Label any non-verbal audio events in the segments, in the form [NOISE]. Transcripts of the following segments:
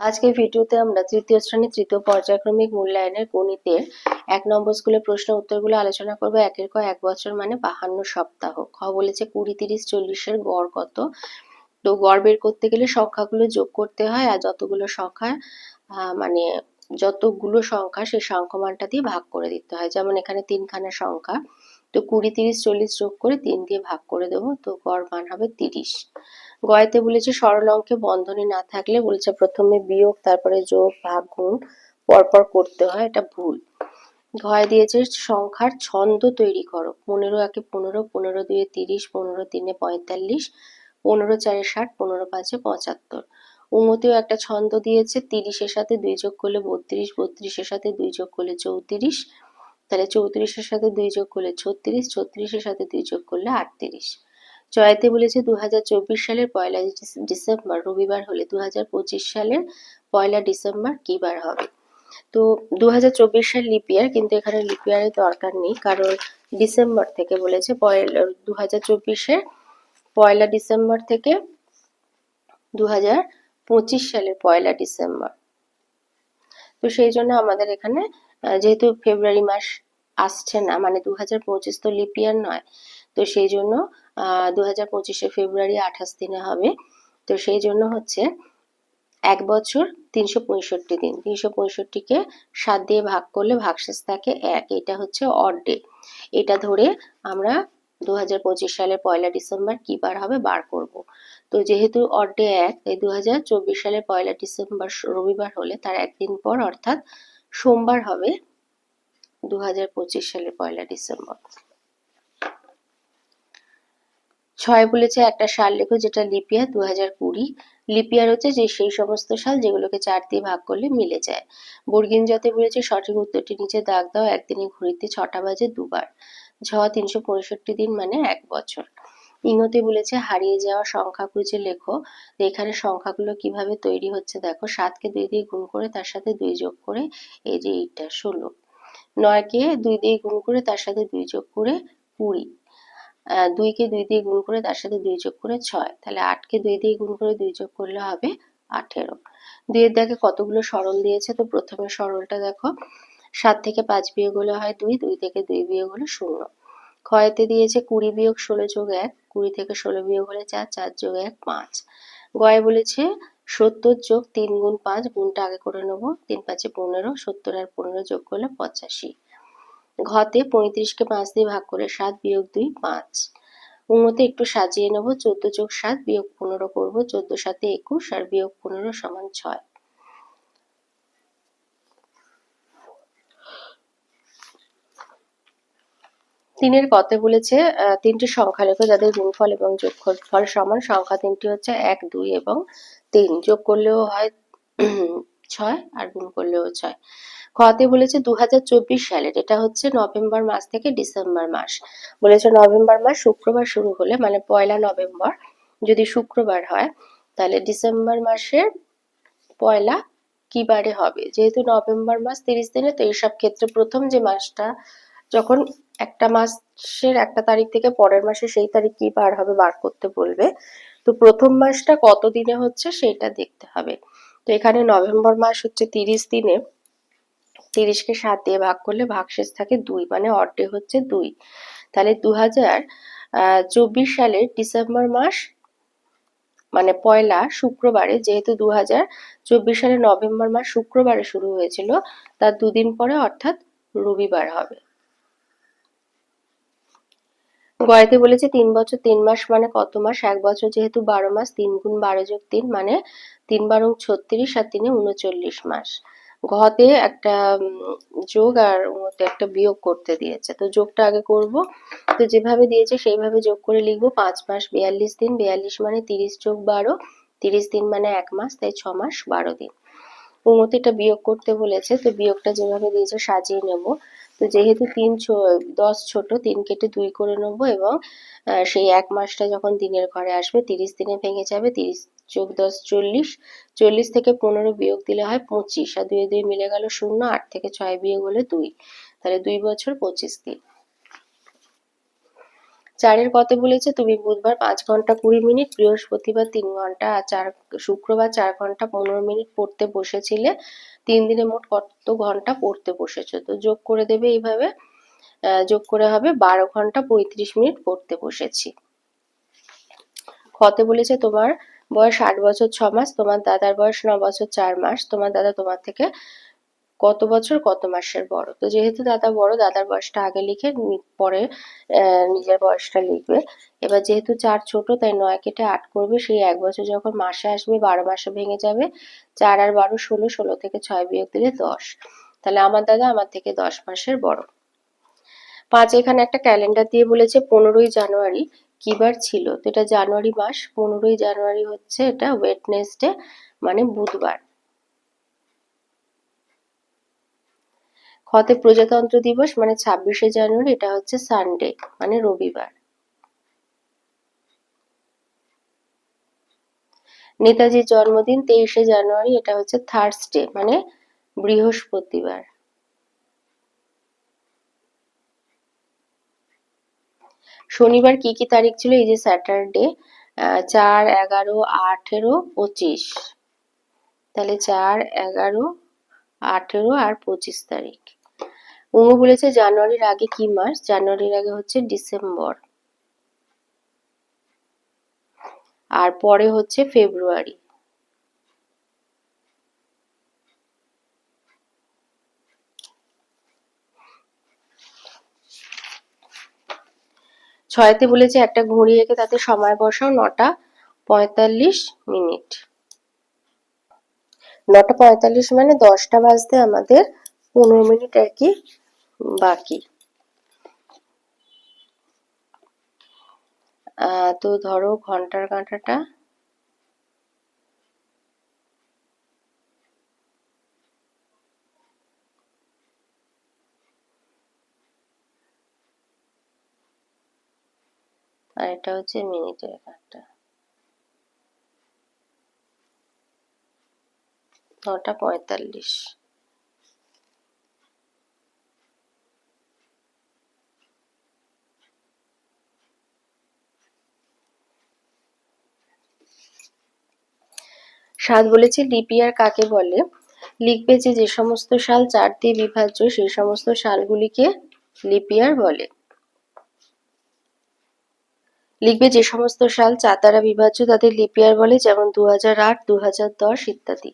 আজকের ভিডিওতে আমরা তৃতীয় শ্রেণি তৃতীয় পর্যায়ক্রমিক মূল্যায়নের গণিতের এক নম্বর স্কুলের প্রশ্ন উত্তরগুলো আলোচনা করব। একের ক এক বছর মানে বাহান্ন সপ্তাহ। খ বলেছে কুড়ি, তিরিশ, চল্লিশের গড় কত? তো গড় বের করতে গেলে সংখ্যাগুলো যোগ করতে হয় আর যতগুলো সংখ্যা মানে যতগুলো সংখ্যা সেই সংখ্যামানটা দিয়ে ভাগ করে দিতে হয়। যেমন এখানে তিনখানা সংখ্যা। তো কুড়ি, তিরিশ, চল্লিশ যোগ করে তিন দিয়ে ভাগ করে দেবো, তো গড় মান হবে তিরিশ। গয়েতে বলেছে সরল অঙ্কে বন্ধনী না থাকলে বলেছে প্রথমে বিয়োগ, তারপরে যোগ, ভাগ, গুণ, পরপর করতে হয়, এটা ভুল। ঘয় দিয়েছে সংখ্যার ছন্দ তৈরি করো, পনেরো একে পনেরো পনেরো দুয়ে তিরিশ, পনেরো তিনে পঁয়তাল্লিশ, পনেরো চারে ষাট, পনেরো পাঁচে পঁচাত্তর। উমতিও একটা ছন্দ দিয়েছে, তিরিশের সাথে দুই যোগ করলে বত্রিশ, বত্রিশের সাথে দুই যোগ করলে চৌত্রিশ তাহলে চৌত্রিশের সাথে দুই যোগ করলে ছত্রিশ, ছত্রিশের সাথে দুই যোগ করলে আটত্রিশ। জয়াতে বলেছে দুই হাজার চব্বিশ সালের পয়লা ডিসেম্বর, রবিবার হলে দুহাজার পঁচিশ সালের পয়লা ডিসেম্বর কি বার হবে? তো দু সাল লিপিয়ার কিন্তু এখানে লিপিয়ারের দরকার নেই, কারণ ডিসেম্বর থেকে বলেছে পয়লা দু হাজার চব্বিশের পয়লা ডিসেম্বর থেকে দু সালের পয়লা ডিসেম্বর। তো সেই জন্য আমাদের এখানে যেহেতু ফেব্রুয়ারি মাস আসছে না মানে দু হাজার পঁচিশ তো লিপিয়ার নয়, তো সেই জন্য দু হাজার পঁচিশে ফেব্রুয়ারি আঠাশ দিনে হবে, তো সেই জন্য হচ্ছে এক বছর তিনশো পঁয়ষট্টি দিন, তিনশো পঁয়ষট্টিকে সাত দিয়ে ভাগ করলে ভাগশেষ থাকে এক, এটা হচ্ছে অড ডে এটা ধরে আমরা দু হাজার পঁচিশ সালের পয়লা ডিসেম্বর কি বার হবে? বার করব, তো যেহেতু অড ডে এক তাই দু হাজার চব্বিশ সালের পয়লা ডিসেম্বর রবিবার হলে তার একদিন পর অর্থাৎ সোমবার হবে দু হাজার পঁচিশ সালের পয়লা ডিসেম্বর। ছয় বলেছে একটা সাল লেখো যেটা লিপিয়ার দু হাজার কুড়ি লিপিয়ার হচ্ছে যে সেই সমস্ত সাল যেগুলোকে চার দিয়ে ভাগ করলে মিলে যায়। বর্গিন যতে বলেছে সঠিক উত্তরটি নিচে দাগ দাও, একদিনে ঘুরিতে ছটা বাজে দুবার। ঝ তিনশো পঁয়ষট্টি দিন মানে এক বছর। ইংতে বলেছে, হারিয়ে যাওয়া সংখ্যা খুঁজে লেখো এখানে সংখ্যাগুলো কীভাবে তৈরি হচ্ছে দেখো, সাতকে দুই দিয়ে গুণ করে তার সাথে দুই যোগ করে এই যে এইটা, ষোলো। নয়কে দুই দিয়ে গুণ করে তার সাথে দুই যোগ করে কুড়ি। দুইকে দুই দিয়ে গুণ করে তার সাথে দুই যোগ করে ছয়। তাহলে আটকে দুই দিয়ে গুণ করে দুই যোগ করলে হবে আঠেরো। দুইয়ের দেখে কতগুলো সরল দিয়েছে, তো প্রথমে সরলটা দেখো, সাত থেকে পাঁচ বিয়োগ হলে হয় দুই দুই থেকে দুই বিয়োগ হলে শূন্য। ক্ষয়তে দিয়েছে কুড়ি বিয়োগ ষোলো যোগ এক, কুড়ি থেকে ষোলো বিয়োগ হলে চার চার যোগ এক, পাঁচ। গয়ে বলেছে, সত্তর যোগ তিন গুণ পাঁচ, গুণটা আগে করে নেব, তিন পাঁচে পনেরো, সত্তর আর পনেরো যোগ করলে পঁচাশি। ঘতে পঁয়ত্রিশকে পাঁচ দিয়ে ভাগ করে সাত বিয়োগ দুই, পাঁচ। উমতে একটু সাজিয়ে নেব, চোদ্দ যোগ সাত বিয়োগ পনেরো করব, চোদ্দ সাথে একুশ আর বিয়োগ পনেরো সমান ছয়। তিনের কতে বলেছে তিনটি সংখ্যা লেখো যাদের গুণফল এবং যোগফল সমান, সংখ্যা তিনটি হচ্ছে এক, দুই এবং তিন। যোগ করলেও হয় [CLEARS THROAT] ছয় আর গুণ করলেও ছয়। খতে বলেছে দু সালের এটা হচ্ছে নভেম্বর মাস থেকে ডিসেম্বর মাস। বলেছে নভেম্বর মাস শুক্রবার শুরু হলে মানে পয়লা নভেম্বর যদি শুক্রবার হয়, তাহলে ডিসেম্বর মাসের পয়লা কি বারে হবে? যেহেতু নভেম্বর মাস তিরিশ দিনে, তো এইসব ক্ষেত্রে প্রথম যে মাসটা যখন একটা মাসের একটা তারিখ থেকে পরের মাসে সেই তারিখ কি বার হবে, বার করতে বলবে, তো প্রথম মাসটা কত দিনে হচ্ছে সেটা দেখতে হবে। তো এখানে নভেম্বর মাস হচ্ছে তিরিশ দিনে তিরিশকে সাত দিয়ে ভাগ করলে ভাগশেষ থাকে দুই মানে অর্ধে হচ্ছে দুই। তাহলে দু হাজার চব্বিশ সালের ডিসেম্বর মাস মানে পয়লা শুক্রবারে যেহেতু দু হাজার চব্বিশ সালের নভেম্বর মাস শুক্রবারে শুরু হয়েছিল, তার দুদিন পরে অর্থাৎ রবিবার হবে। গয়াতে বলেছে তিন বছর, তিন মাস মানে কত মাস? এক বছর যেহেতু বারো মাস, তিন গুণ বারো যোগ তিন মানে তিন বারং ছত্রিশ আর তিনে উনচল্লিশ মাস। ঘতে একটা যোগ আর একটা বিয়োগ করতে দিয়েছে। তো যোগটা আগে করব। তো যেভাবে দিয়েছে সেইভাবে যোগ করে লিখব। পাঁচ মাস বিয়াল্লিশ দিন, বিয়াল্লিশ মানে তিরিশ যোগ বারো, তিরিশ দিন মানে এক মাস, তাই ছ মাস বারো দিন। উমতে এটা বিয়োগ করতে বলেছে। তো বিয়োগটা যেভাবে দিয়েছে সাজিয়ে নেব। তো যেহেতু তিন দশ ছোট, তিন কেটে দুই করে নেব এবং সেই এক মাসটা যখন দিনের ঘরে আসবে, তিরিশ দিনে ভেঙে যাবে, তিরিশ যোগ দশ চল্লিশ চল্লিশ থেকে পনেরো বিয়োগ দিলে হয় পঁচিশ, আর দুই দুই মিলে গেল শূন্য, আট থেকে ছয় বিয়োগ হলে দুই। তাহলে দুই বছর পঁচিশ দিন। চারের কত বলেছে, তুমি বুধবার পাঁচ ঘণ্টা কুড়ি মিনিট, বৃহস্পতিবার তিন ঘণ্টা আর চার, শুক্রবার চার ঘণ্টা পনেরো মিনিট পড়তে বসেছিলে। তিন দিনে মোট কত ঘণ্টা পড়তে বসেছো? তো যোগ করে দেবে এইভাবে যোগ করে হবে বারো ঘণ্টা পঁয়ত্রিশ মিনিট পড়তে বসেছি। কত বলেছে, তোমার বয়স আট বছর ছ মাস, তোমার দাদার বয়স ন বছর চার মাস, তোমার দাদা তোমার থেকে কত বছর, কত মাসের বড়। তো যেহেতু দাদা বড়, দাদার বয়সটা আগে লিখে পরে নিজের বয়সটা লিখবে। এবার যেহেতু চার ছোট, তাই নয় কেটে আট করবে। সেই এক বছর যখন মাসে আসবে, বারো মাসে ভেঙে যাবে। চার আর বারো, ষোলো ষোলো থেকে ছয় বিয়োগ দিলে দশ। তাহলে আমার দাদা আমার থেকে দশ মাসের বড়। পাঁচ, এখানে একটা ক্যালেন্ডার দিয়ে বলেছে পনেরোই জানুয়ারি কি বার ছিল? তো এটা জানুয়ারি মাস, পনেরোই জানুয়ারি হচ্ছে এটা ওয়েটনেসডে মানে বুধবার। খতে প্রজাতন্ত্র দিবস মানে ছাব্বিশে জানুয়ারি, এটা হচ্ছে সানডে মানে রবিবার। নেতাজির জন্মদিন তেইশে জানুয়ারি, এটা হচ্ছে থার্সডে মানে বৃহস্পতিবার। শনিবার কি কি তারিখ ছিল? এই যে স্যাটারডে চার, এগারো, আঠেরো, পঁচিশ। তাহলে চার, এগারো, আঠেরো আর পঁচিশ তারিখ। উমু বলেছে জানুয়ারির আগে কি মাস? জানুয়ারির আগে হচ্ছে ডিসেম্বর। আর পরে হচ্ছে ফেব্রুয়ারি। ছয়তে বলেছে, একটা ঘড়ি এঁকে তাতে সময় বসাও, নটা পঁয়তাল্লিশ মিনিট। নটা পঁয়তাল্লিশ মানে দশটা বাজতে আমাদের পনেরো মিনিট আর কি বাকি। তো ধরো ঘণ্টার কাঁটাটা আর এটা হচ্ছে মিনিটের কাঁটা। নটা পঁয়তাল্লিশ। সাত বলেছে লিপিয়ার কাকে বলে? লিখবে যে যে সমস্ত সাল চার দিয়ে বিভাজ্য, সেই সমস্ত সালগুলিকে লিপিয়ার বলে। লিখবে যে সমস্ত সাল দ্বারা বিভাজ্য, তাদের লিপিয়ার বলে, যেমন দু হাজার আট দু হাজার দশ ইত্যাদি।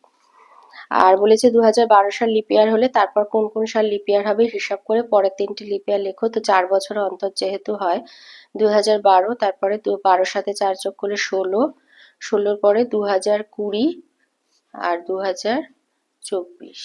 আর বলেছে দু হাজার বারো সাল লিপিয়ার হলে তারপর কোন কোন সাল লিপিয়ার হবে হিসাব করে পরের তিনটি লিপিয়ার লেখো। তো চার বছর অন্তর যেহেতু হয় দু হাজার বারো, তারপরে দু বারোর সাথে চার যোগ করলে ষোলো ষোলোর পরে দু হাজার কুড়ি আর দু হাজার চব্বিশ।